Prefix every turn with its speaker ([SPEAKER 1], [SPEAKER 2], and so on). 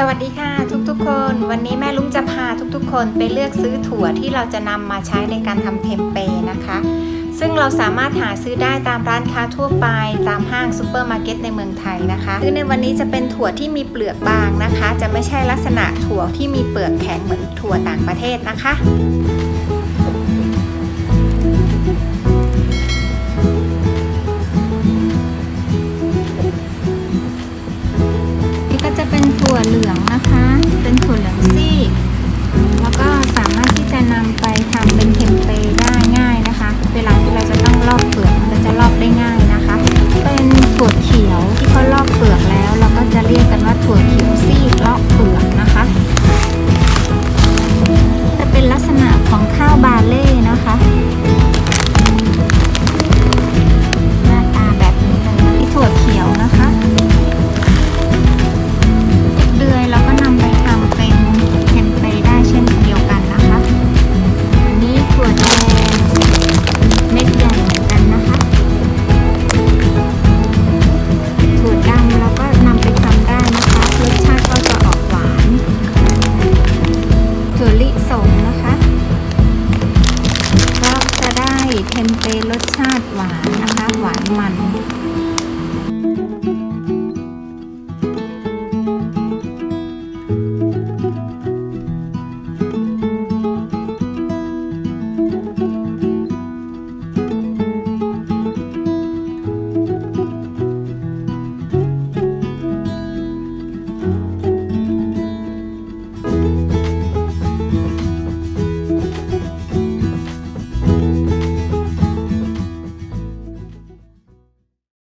[SPEAKER 1] สวัสดีค่ะทุกๆ คน วันนี้แม่ลุงจะพาทุกๆ คนไปเลือกซื้อถั่วที่เราจะนำมาใช้ในการทำเทมเปนะคะ ซึ่งเราสามารถหาซื้อได้ตามร้านค้าทั่วไป ตามห้างซูเปอร์มาร์เก็ตในเมืองไทยนะคะคือในวันนี้จะเป็นถั่วที่มีเปลือกบางนะคะ จะไม่ใช่ลักษณะถั่วที่มีเปลือกแข็งเหมือนถั่วต่างประเทศนะคะ เหลืองนะคะ เป็นถั่วเหลืองซีก แล้วก็สามารถที่จะนำไปทำเป็นเทมเปได้ง่ายนะคะ เวลาที่เราจะต้องลอกเปลือกมันจะลอกได้ง่าย เทมเปรสชาติหวานนะคะ หวานมัน